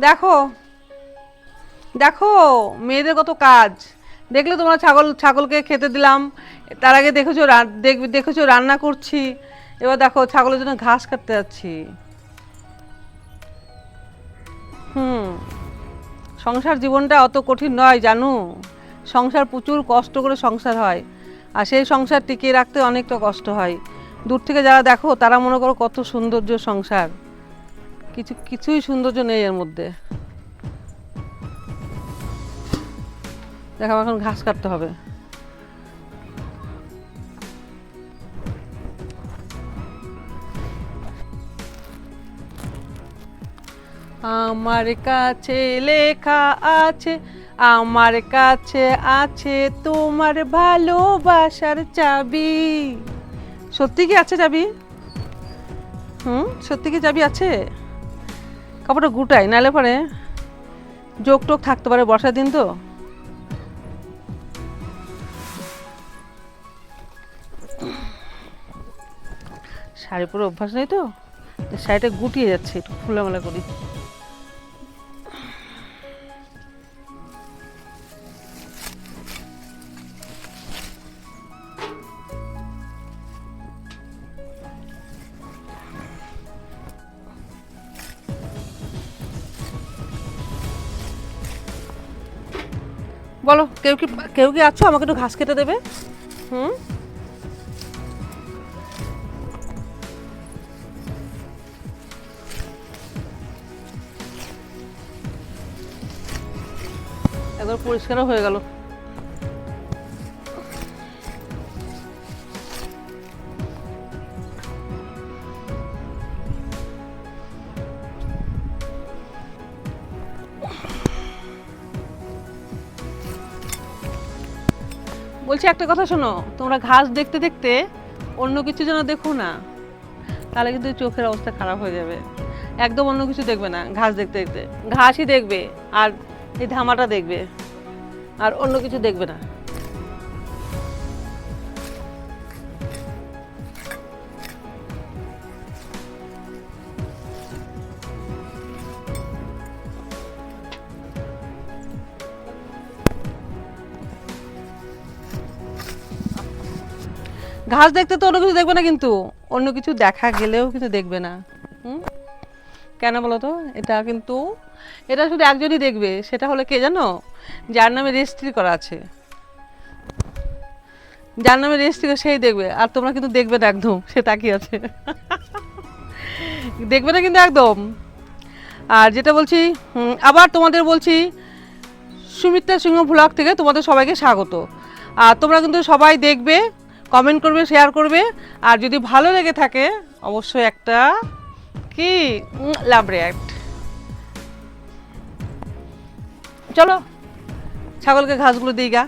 দেখো। দেখো, মেয়েদের কত কাজ। দেখলে তোমরা ছাগল, ছাগলকে খেতে দিলাম। তার আগে দেখেছ রা- দেখ- দেখেছ রান্না করছি। এবার দেখো ছাগলের জন্য ঘাস কাটতে যাচ্ছি। হুম। সংসার জীবনটা অত কঠিন নয়, জানো? সংসার প্রচুর কষ্ট করে সংসার হয়। আর সেই সংসার টিকিয়ে রাখতে অনেকটা কষ্ট হয়। দূর থেকে যারা দেখো, তারা মনে করো কত সৌন্দর্য সংসার। কিছু, কিছুই সৌন্দর্য নেই এর মধ্যে। দেখো আমার এখন ঘাস কাটতে হবে। আমার কাছে লেখা আছে, আমার কাছে আছে তোমার ভালোবাসার চাবি। সত্যি কি আছে চাবি? হুম, সত্যি কি চাবি আছে? কাপড়টা গুটাই নালে পরে যোগ টোক থাকতে পারে বর্ষার দিন তো। শাড়ি পরে অভ্যাস নেই তো শাড়িটা গুটিয়ে যাচ্ছে, একটু খোলামেলা করি। বলো, কেউ কি কেউ কি আছো? আমাকে একটু ঘাস কেটে দেবে? হুম? একবার পরিষ্কারও হয়ে গেল। বলছি একটা কথা শোনো, তোমরা ঘাস দেখতে দেখতে অন্য কিছু যেন দেখো না, তাহলে কিন্তু চোখের অবস্থা খারাপ হয়ে যাবে। একদম অন্য কিছু দেখবে না, ঘাস দেখতে দেখতে। ঘাসই দেখবে আর এই ধামাটা দেখবে, আর অন্য কিছু দেখবে না। ঘাস দেখতে তো অন্য কিছু দেখবে না কিন্তু। অন্য কিছু দেখা গেলেও কিন্তু দেখবে না। হুম? কেন বলো তো? এটা কিন্তু, এটা শুধু একজনই দেখবে। সেটা হলো কে জানো? যার নামে রেজিস্ট্রি করা আছে। যার নামে রেজিস্ট্রি সেই দেখবে। আর তোমরা কিন্তু দেখবে না একদম, সে তাকিয়ে আছে। দেখবে না কিন্তু একদম। আর যেটা বলছি আবার তোমাদের বলছি, সুমিত্রা সিংহ ভ্লগ থেকে তোমাদের সবাইকে স্বাগত। আর তোমরা কিন্তু সবাই দেখবে কমেন্ট করবে শেয়ার করবে। আর যদি ভালো লেগে থাকে, অবশ্যই একটা কি? লাভ রিয়াক্ট চলো, ছাগলকে ঘাসগুলো দিই গা।